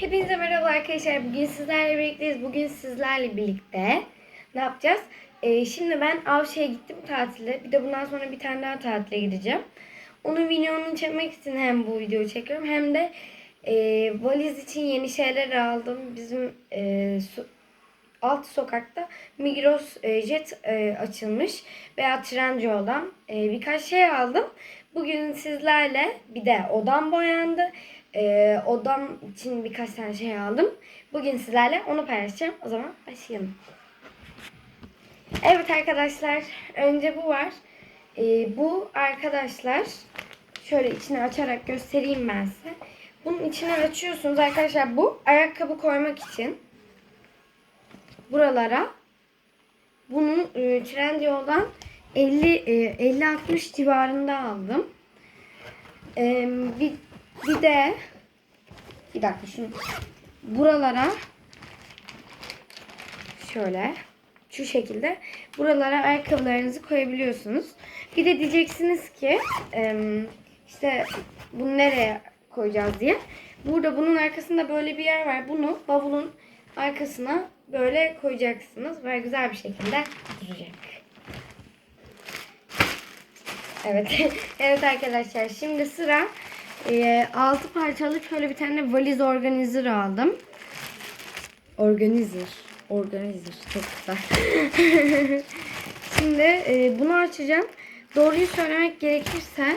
Hepinize merhaba arkadaşlar. Bugün sizlerle birlikteyiz. Bugün sizlerle birlikte ne yapacağız? Ee, şimdi ben Avşa'ya gittim tatile. Bir de bundan sonra bir tane daha tatile gideceğim. Onun videonu çekmek için hem bu videoyu çekiyorum hem de e, valiz için yeni şeyler aldım. Bizim e, so- alt sokakta Migros e, Jet e, açılmış veya Trendyol'dan e, birkaç şey aldım. Bugün sizlerle bir de odam boyandı. E, odam için birkaç tane şey aldım. Bugün sizlerle onu paylaşacağım. O zaman başlayalım. Evet arkadaşlar önce bu var. E, bu arkadaşlar şöyle içini açarak göstereyim ben size. Bunun içini açıyorsunuz arkadaşlar bu ayakkabı koymak için buralara bunu e, Trendyol'dan 50 e, 50-60 civarında aldım. E, bir, bir de bir dakika şunu buralara şöyle şu şekilde buralara ayakkabılarınızı koyabiliyorsunuz. Bir de diyeceksiniz ki işte bunu nereye koyacağız diye. Burada bunun arkasında böyle bir yer var. Bunu bavulun arkasına böyle koyacaksınız ve güzel bir şekilde duracak. Evet. evet arkadaşlar şimdi sıra e, 6 parçalı şöyle bir tane valiz organizer aldım. Organizer. Organizer. Çok güzel. şimdi e, bunu açacağım. Doğruyu söylemek gerekirse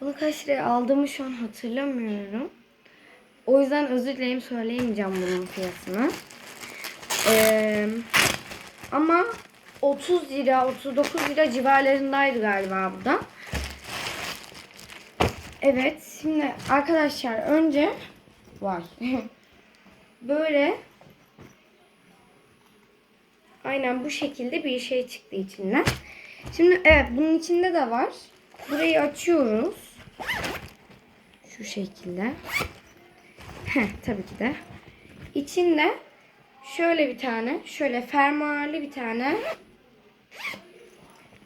bunu kaç liraya aldığımı şu an hatırlamıyorum. O yüzden özür dilerim söyleyemeyeceğim bunun fiyatını. Ee, ama 30 lira, 39 lira civarlarındaydı galiba bu da. Evet, şimdi arkadaşlar önce var. Böyle aynen bu şekilde bir şey çıktı içinden. Şimdi evet bunun içinde de var. Burayı açıyoruz. Şu şekilde. Heh, tabii ki de. İçinde şöyle bir tane, şöyle fermuarlı bir tane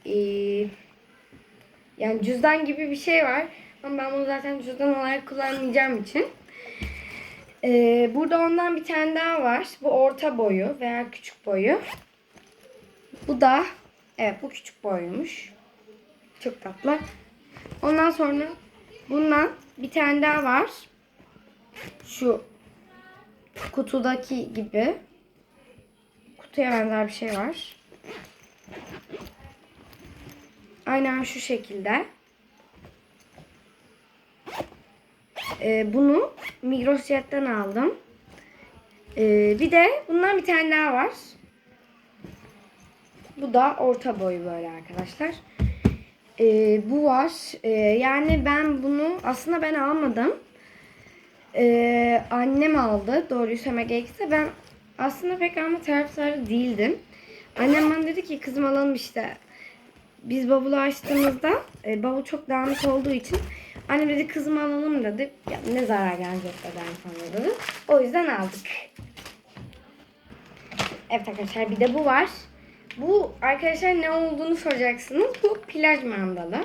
ee, yani cüzdan gibi bir şey var. Ama ben bunu zaten cüzdan olarak kullanmayacağım için. Ee, burada ondan bir tane daha var. Bu orta boyu veya küçük boyu. Bu da evet bu küçük boymuş. Çok tatlı. Ondan sonra bundan bir tane daha var. Şu kutudaki gibi kutuya benzer bir şey var. Aynen şu şekilde. Ee, bunu Migros Jet'ten aldım. Ee, bir de bundan bir tane daha var. Bu da orta boy böyle arkadaşlar. Ee, bu var. Ee, yani ben bunu aslında ben almadım. Ee, annem aldı. Doğruyu söylemek gerekirse ben aslında pek alma taraftarı değildim. Annem bana dedi ki kızım alalım işte. Biz bavulu açtığımızda e, bavul çok dağınık olduğu için annem dedi kızım alalım dedi. Ya, ne zarar gelecek beden falan dedi. O yüzden aldık. Evet arkadaşlar bir de bu var. Bu arkadaşlar ne olduğunu soracaksınız. Bu plaj mandalı.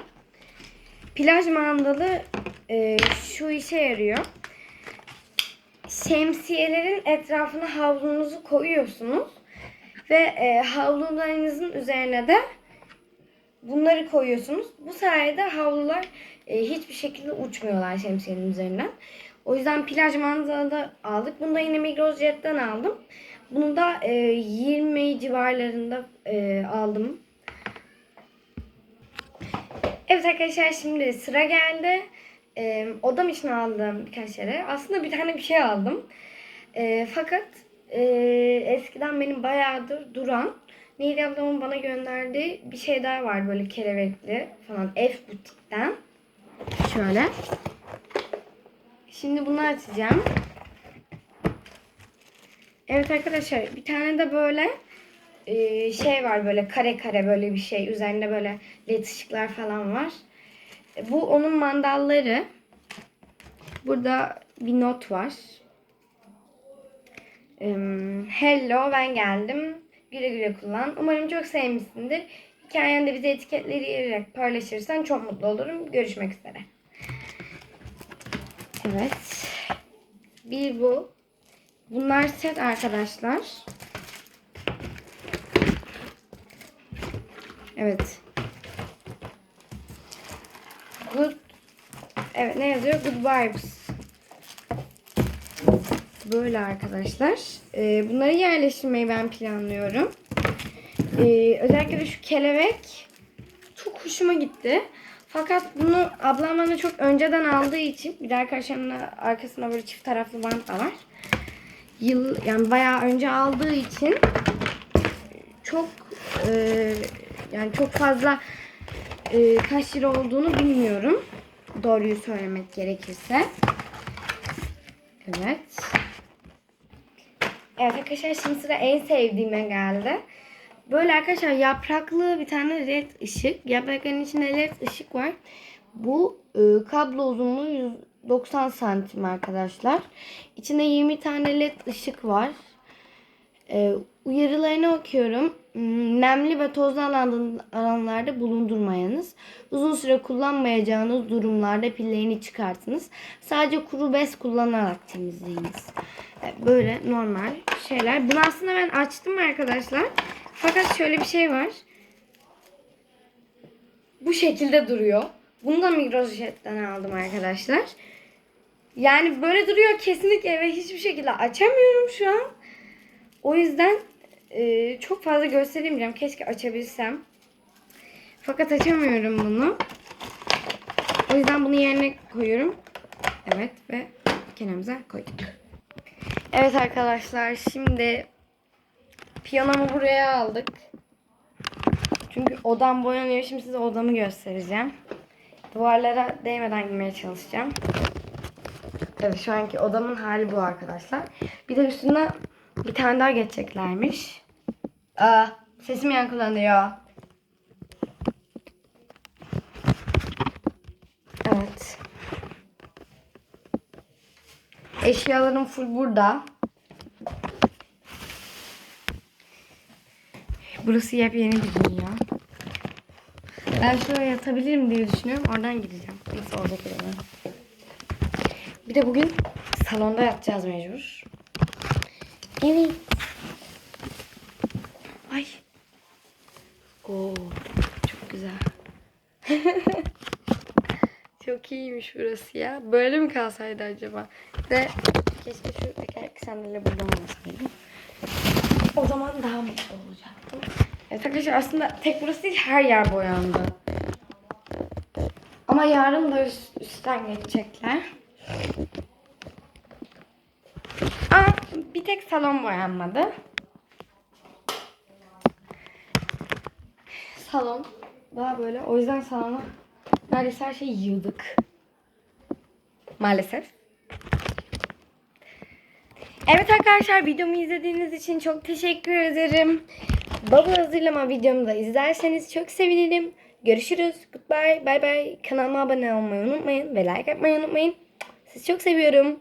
Plaj mandalı e, şu işe yarıyor. Şemsiyelerin etrafına havlunuzu koyuyorsunuz. Ve e, havlularınızın üzerine de bunları koyuyorsunuz. Bu sayede havlular e, hiçbir şekilde uçmuyorlar şemsiyenin üzerinden. O yüzden plaj manzalı aldık. Bunu da yine Migros Jet'ten aldım. Bunu da e, 20 civarlarında e, aldım. Evet arkadaşlar şimdi sıra geldi. E, odam için aldığım birkaç yere. Aslında bir tane bir şey aldım. E, fakat e, eskiden benim bayağıdır duran Nehir ablamın bana gönderdiği bir şey daha var böyle kelebekli falan F butikten. Şöyle. Şimdi bunu açacağım. Evet arkadaşlar bir tane de böyle e, şey var böyle kare kare böyle bir şey. Üzerinde böyle led ışıklar falan var. E, bu onun mandalları. Burada bir not var. Em, Hello ben geldim. Güle güle kullan. Umarım çok sevmişsindir. Hikayende bize etiketleyerek paylaşırsan çok mutlu olurum. Görüşmek üzere. Evet. Bir bu. Bunlar set arkadaşlar. Evet. Good. Evet ne yazıyor? Good vibes. Böyle arkadaşlar. Ee, bunları yerleştirmeyi ben planlıyorum. Ee, özellikle de şu kelebek çok hoşuma gitti. Fakat bunu ablam bana çok önceden aldığı için bir de arkadaşlarımın arkasında böyle çift taraflı bant da var. Yıl yani bayağı önce aldığı için çok e, yani çok fazla e, kaç lira olduğunu bilmiyorum. Doğruyu söylemek gerekirse. Evet. Evet arkadaşlar şimdi sıra en sevdiğime geldi. Böyle arkadaşlar yapraklı bir tane led ışık. Yaprakların içinde led ışık var. Bu e, kablo uzunluğu 190 santim arkadaşlar. İçinde 20 tane led ışık var. E, uyarılarını okuyorum. Hmm, Nemli ve tozlu alan- alanlarda bulundurmayınız. Uzun süre kullanmayacağınız durumlarda pillerini çıkartınız. Sadece kuru bez kullanarak temizleyiniz. E, Böyle normal şeyler. Bunu aslında ben açtım arkadaşlar. Fakat şöyle bir şey var. Bu şekilde duruyor. Bunu da Microjet'ten aldım arkadaşlar. Yani böyle duruyor kesinlikle ve hiçbir şekilde açamıyorum şu an. O yüzden e, çok fazla gösteremeyeceğim. Keşke açabilsem. Fakat açamıyorum bunu. O yüzden bunu yerine koyuyorum. Evet ve kenarımıza koyduk. Evet arkadaşlar şimdi piyanomu buraya aldık. Çünkü odam boyanıyor. Şimdi size odamı göstereceğim. Duvarlara değmeden girmeye çalışacağım. Evet şu anki odamın hali bu arkadaşlar. Bir de üstüne bir tane daha geçeceklermiş. Aa, sesim yankılanıyor. Evet. Eşyalarım full burada. Burası yepyeni bir dünya. Ben şuraya yatabilirim diye düşünüyorum. Oradan gideceğim. Neyse orada duralım. Bir de bugün salonda yatacağız mecbur. Evet. Ay. Oo, çok güzel. çok iyiymiş burası ya. Böyle mi kalsaydı acaba? Ve keşke şu tekerlekli sandalye burada olmasaydı. O zaman daha mutlu olacaktım. Evet arkadaşlar aslında tek burası değil her yer boyandı. Ama yarın da üst- üstten geçecekler. Ama bir tek salon boyanmadı. Salon daha böyle. O yüzden salona neredeyse her şeyi yığdık. Maalesef. Evet arkadaşlar videomu izlediğiniz için çok teşekkür ederim. Baba hazırlama videomu da izlerseniz çok sevinirim. Görüşürüz. Goodbye. Bye bye. Kanalıma abone olmayı unutmayın ve like atmayı unutmayın. Sizi çok seviyorum.